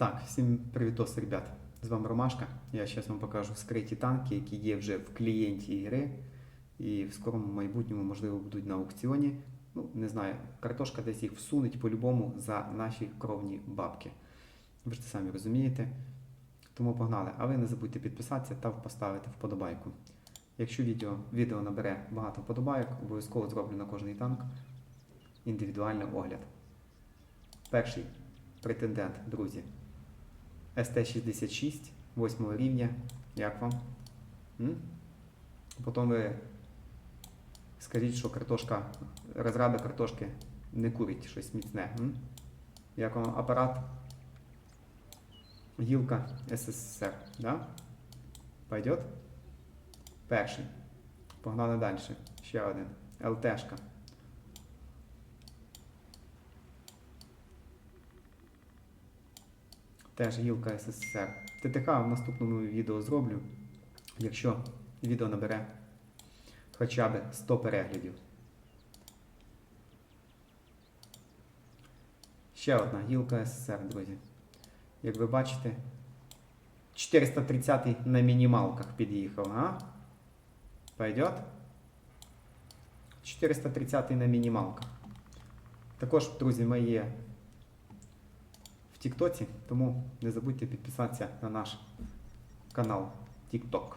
Так, всім привітос, ребят. З вами Ромашка. Я зараз вам покажу скриті танки, які є вже в клієнті ігри. І в скорому майбутньому, можливо, будуть на аукціоні. Ну, не знаю, картошка десь їх всунуть по-любому за наші кровні бабки. Ви ж це самі розумієте. Тому погнали. А ви не забудьте підписатися та поставити вподобайку. Якщо відео, відео набере багато вподобайок, обов'язково зроблю на кожний танк індивідуальний огляд. Перший претендент, друзі. СТ-66 8 рівня. Як вам? М? Потім ви скажіть, що картошка, розрада картошки не курить щось міцне. М? Як вам апарат? Гілка СССР. Да? Пойдет? Перший. Погнали далі. Ще один. ЛТшка. Теж гілка СССР. ТТХ в наступному відео зроблю, якщо відео набере хоча б 100 переглядів. Ще одна гілка СССР, друзі. Як ви бачите, 430 на мінімалках під'їхав, а? Пойдет? 430 на мінімалках. Також, друзі, в Тіктоці, тому не забудьте підписатися на наш канал TikTok.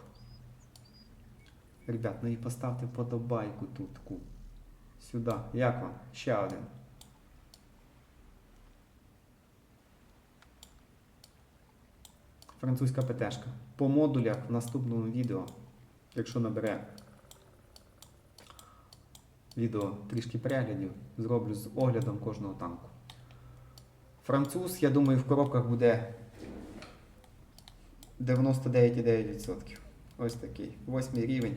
Ребят, ну і поставте подобайку тут. Сюди. Як вам? Ще один. Французька ПТшка. По модулях в наступному відео, якщо набере відео трішки переглядів, зроблю з оглядом кожного танку. Француз, я думаю, в коробках буде 99,9%. Ось такий. Восьмий рівень.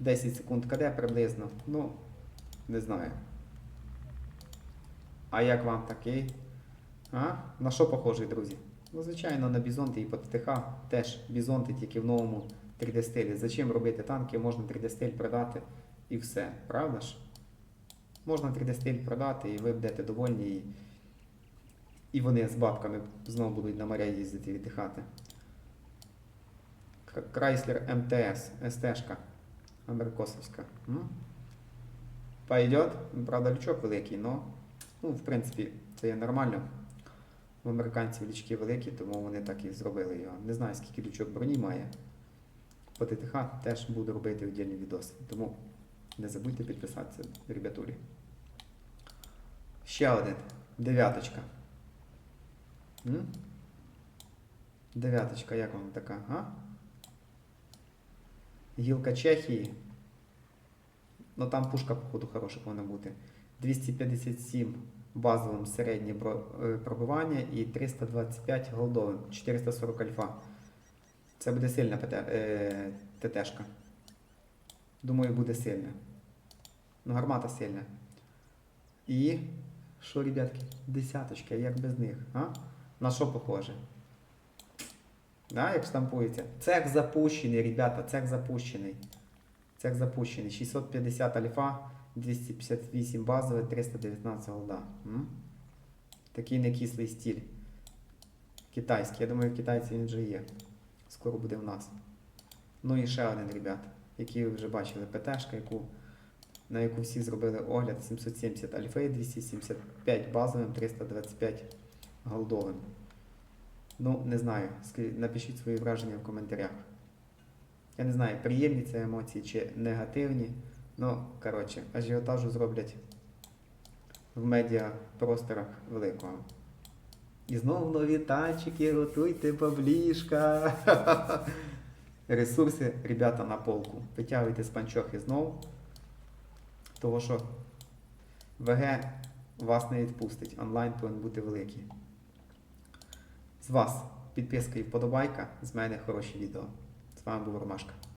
10 секунд КД приблизно. Ну, не знаю. А як вам такий? А? На що похожий, друзі? Ну, звичайно, на бізонти і по теж бізонти тільки в новому 3D-стилі. Зачем робити танки? Можна 3D-стиль продати і все. Правда ж? Можна 3D-стиль продати і ви будете довольні. І, і вони з бабками знову будуть на моря їздити віддихати. К- Chrysler МТС, СТшка, Америкосовська. М? Пойдет. Правда, лючок великий, но ну, в принципі, це є нормально. В американців лючки великі, тому вони так і зробили його. Не знаю, скільки лючок броні має. По ТТХ теж буду робити віддільні відоси. Тому не забудьте підписатися, ребятулі. Ще один. Дев'яточка. Дев'яточка, як вам така, а? Гілка Чехії. Ну там пушка, походу, хороша повинна бути. 257 базовим середнє е, пробивання і 325 голдовим, 440 альфа. Це буде сильна е, ТТшка. Думаю, буде сильна. Ну, гармата сильна. І. Що, ребятки? Десяточка, як без них, а? На що похоже? Да, як штампується. Цех запущений, ребята, цех запущений. Цех запущений. 650 альфа, 258 базове, 319 голда. М? Такий некислий стиль. Китайський. Я думаю, в китайці він вже є. Скоро буде в нас. Ну і ще один, ребят, який ви вже бачили, ПТшка, яку, на яку всі зробили огляд 770 альфи, 275 базовим, 325 голдовим. Ну, не знаю. Напишіть свої враження в коментарях. Я не знаю, приємні це емоції чи негативні. Ну, коротше, ажіотажу зроблять в медіапросторах великого. І знову нові танчики, готуйте баблішка. Ресурси, ребята, на полку. Витягуйте з панчохи знову. Того що ВГ вас не відпустить. Онлайн повинен бути великий. З вас підписка і вподобайка, з мене хороші відео. З вами був Ромашка.